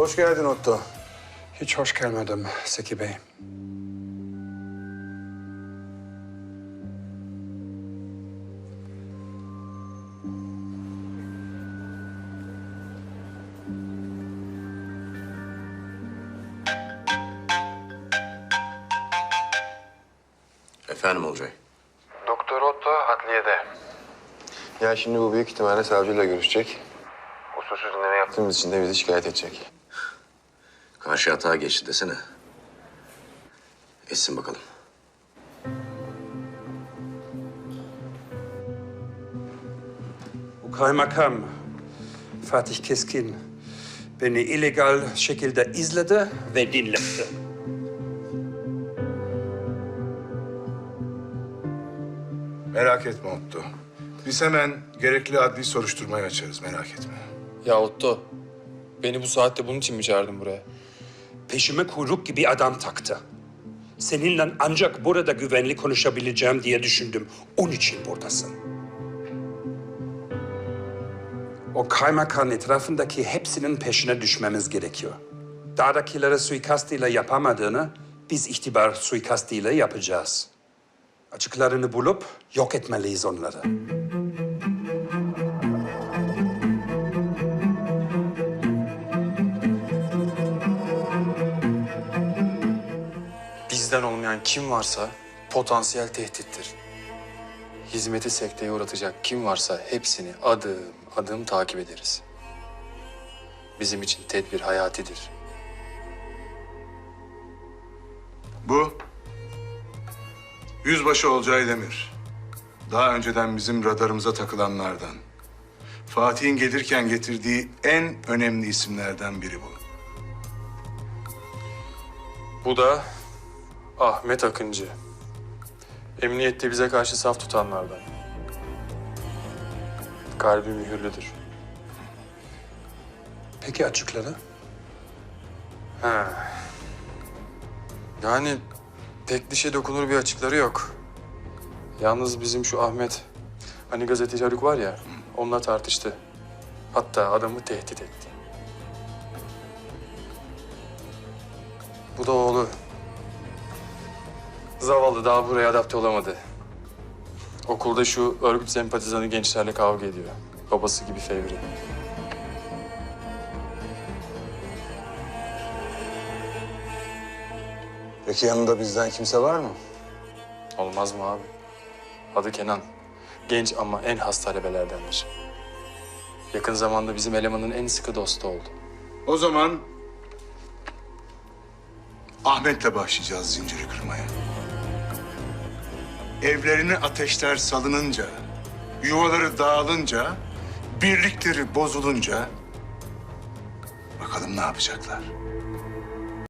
Hoş geldin Otto. Hiç hoş gelmedim Seki Bey. Efendim Olcay. Doktor Otto adliyede. Ya şimdi bu büyük ihtimalle savcıyla görüşecek. Usulsüz dinleme yaptığımız için de bizi şikayet edecek. Karşı hata geçti desene. Etsin bakalım. Bu kaymakam Fatih Keskin beni illegal şekilde izledi ve dinletti. Merak etme Otto. Biz hemen gerekli adli soruşturmayı açarız merak etme. Ya Otto, beni bu saatte bunun için mi çağırdın buraya? Peşime kuyruk gibi adam taktı. Seninle ancak burada güvenli konuşabileceğim diye düşündüm. Onun için buradasın. O kaymakam etrafındaki hepsinin peşine düşmemiz gerekiyor. Dağdakilere suikastıyla yapamadığını biz ihtibar suikastıyla yapacağız. Açıklarını bulup yok etmeliyiz onları. Bizden olmayan kim varsa potansiyel tehdittir. Hizmeti sekteye uğratacak kim varsa hepsini adım adım takip ederiz. Bizim için tedbir hayatidir. Bu Yüzbaşı Olcay Demir. Daha önceden bizim radarımıza takılanlardan. Fatih'in gelirken getirdiği en önemli isimlerden biri bu. Bu da Ahmet Akıncı. Emniyette bize karşı saf tutanlardan. Kalbi mühürlüdür. Peki açıkları? Yani pek dişe dokunur bir açıkları yok. Yalnız bizim şu Ahmet, hani gazeteci Haluk var ya, onunla tartıştı. Hatta adamı tehdit etti. Bu da oğlu. Zavallı daha buraya adapte olamadı. Okulda şu örgüt sempatizanı gençlerle kavga ediyor. Babası gibi fevri. Peki yanında bizden kimse var mı? Olmaz mı abi? Adı Kenan. Genç ama en has talebelerdendir. Yakın zamanda bizim elemanın en sıkı dostu oldu. O zaman Ahmet'le başlayacağız zinciri kırmaya. Evlerini ateşler salınınca, yuvaları dağılınca, birlikleri bozulunca bakalım ne yapacaklar.